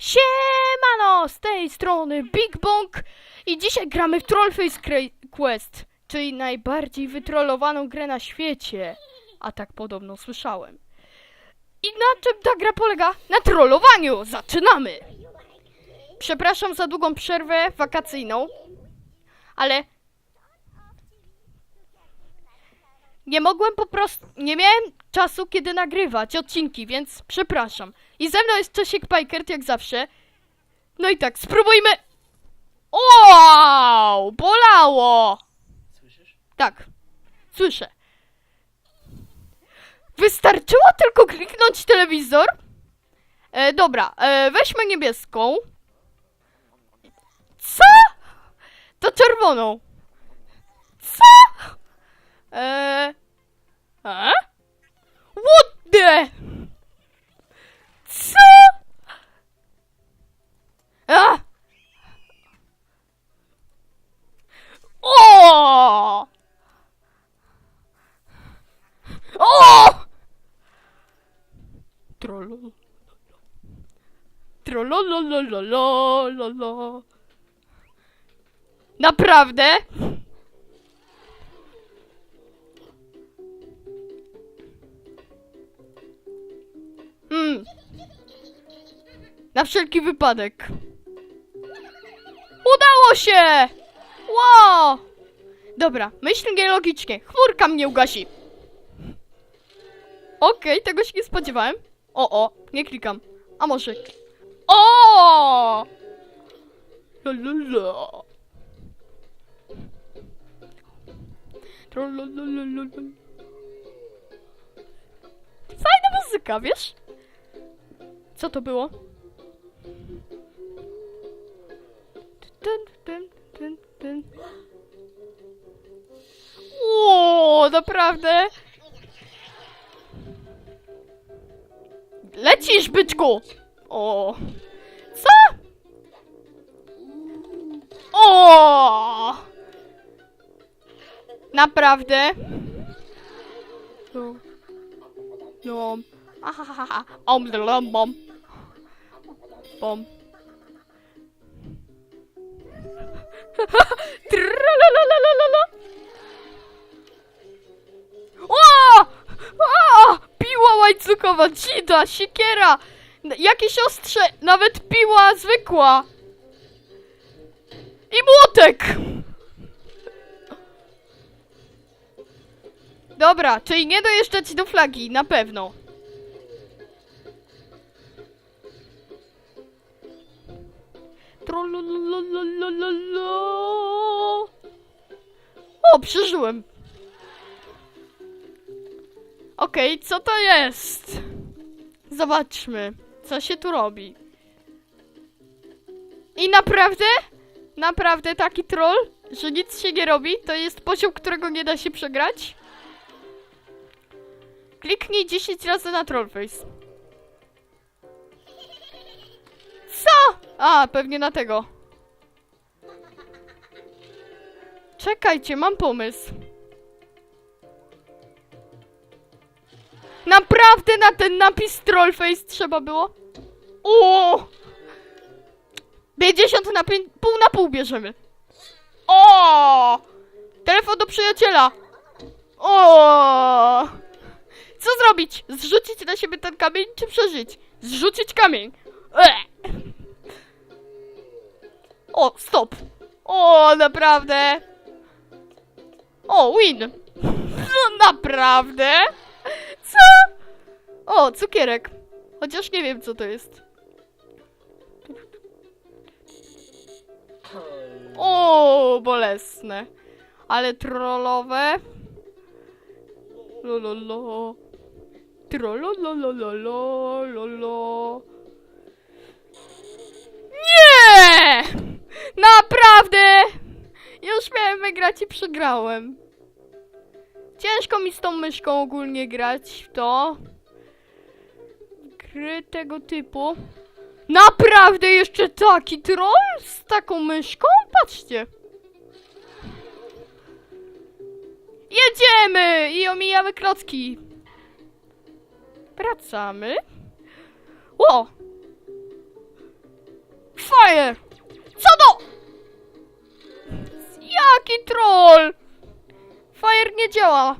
Siemano, z tej strony Big Bong i dzisiaj gramy w Trollface Quest, czyli najbardziej wytrollowaną grę na świecie. A tak podobno słyszałem. I na czym ta gra polega? Na trollowaniu! Zaczynamy! Przepraszam za długą przerwę wakacyjną, ale nie mogłem po prostu, nie miałem czasu, kiedy nagrywać odcinki, więc przepraszam. I ze mną jest Czesiek Pajkert, jak zawsze. No i tak, spróbujmy... Wow! Bolało! Słyszysz? Tak, słyszę. Wystarczyło tylko kliknąć telewizor. E, dobra, e, weźmy niebieską. Co? To czerwoną. Co? E, e? The? Co? A! O! O! Trollolo. Trollololololololo. Naprawdę? Na wszelki wypadek. Udało się! Wow! Dobra, myśl nielogicznie. Chmurka mnie ugasi. Okej, tego się nie spodziewałem. O, o, nie klikam. A może... O! La, la, la. Trololololol. Fajna muzyka, wiesz? Co to było? Dun, dun, dun, dun. O, naprawdę? Lecisz, byczku! O! Co? O! Naprawdę? No. No. Ahahaha. Om, bom. Bom. Tralalalala. O! O! Piła łańcuchowa, dzida, siekiera, jakieś ostrze, nawet piła zwykła. I młotek! Dobra, czyli nie dojeżdżać do flagi, na pewno. O, przeżyłem. Okej, co to jest? Zobaczmy, co się tu robi. I naprawdę? Naprawdę taki troll, że nic się nie robi? To jest poziom, którego nie da się przegrać? Kliknij 10 razy na trollface. Co? A, pewnie na tego. Czekajcie, mam pomysł. Naprawdę na ten napis Trollface trzeba było? O! 50 na 5, pół na pół bierzemy. O! Telefon do przyjaciela. O! Co zrobić? Zrzucić na siebie ten kamień, czy przeżyć? Zrzucić kamień. E! O, stop. O, naprawdę. O, win. No, naprawdę? Co? O, cukierek. Chociaż nie wiem, co to jest. O, bolesne. Ale trollowe. Lololo. Trollolololololo. Nie! Naprawdę! Już miałem wygrać i przegrałem. Ciężko mi z tą myszką ogólnie grać w to. Gry tego typu. Naprawdę jeszcze taki troll z taką myszką? Patrzcie. Jedziemy i omijamy klocki. Wracamy. O! Fire! Jaki troll! Fire nie działa.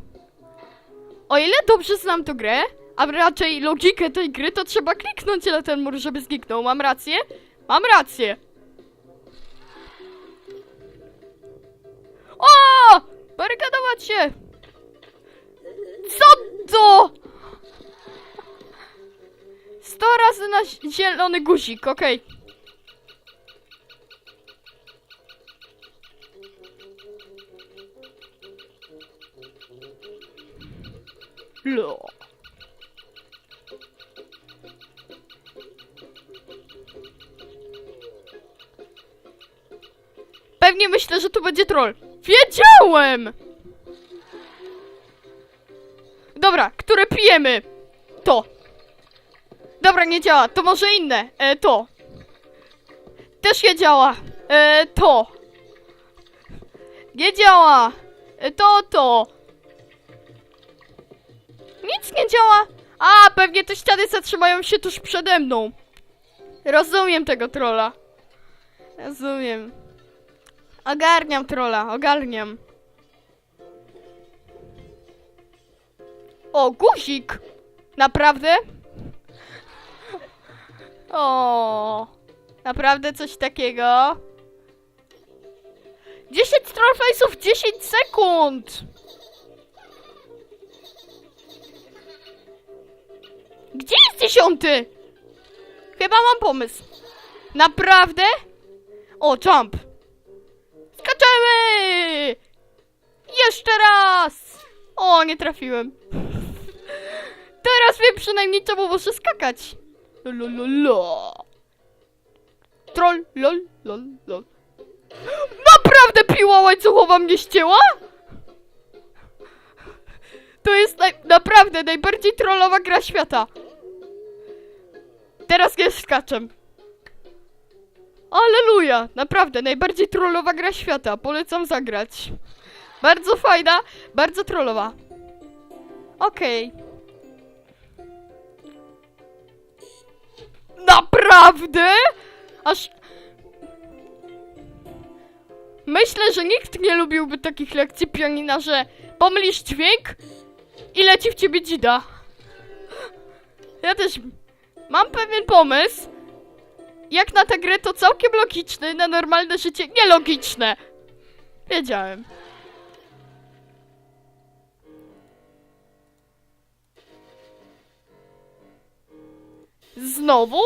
O ile dobrze znam tę grę, a raczej logikę tej gry, to trzeba kliknąć na ten mur, żeby zniknął. Mam rację? Mam rację. O! Barykadować się! Co to? Sto razy na zi- zielony guzik, okej. Lo. Pewnie myślę, że tu będzie troll. Wiedziałem! Dobra, które pijemy? To. Dobra, nie działa. To może inne. E, to. Też nie działa. E, to. Nie działa. E, to, to. Nic nie działa. A, pewnie te ściany zatrzymają się tuż przede mną. Rozumiem tego trolla. Rozumiem. Ogarniam trolla, ogarniam. O, guzik! Naprawdę? O, naprawdę coś takiego? 10 trollface'ów, 10 sekund! Gdzie jest dziesiąty? Chyba mam pomysł. Naprawdę? O, jump! Skaczemy! Jeszcze raz! O, nie trafiłem. Teraz wiem przynajmniej czemu muszę skakać. Lololo. Troll, lol, lol, lol. Naprawdę piła łańcuchowa mnie ścięła? To jest naj naprawdę najbardziej trollowa gra świata. Teraz nie skaczem. Aleluja! Naprawdę, najbardziej trollowa gra świata. Polecam zagrać. Bardzo fajna, bardzo trollowa. Okej. Naprawdę? Aż... Myślę, że nikt nie lubiłby takich lekcji pianina, że pomylisz dźwięk i leci w ciebie dzida. Ja też mam pewien pomysł. Jak na tę grę to całkiem logiczny, na normalne życie nielogiczne. Wiedziałem. Znowu?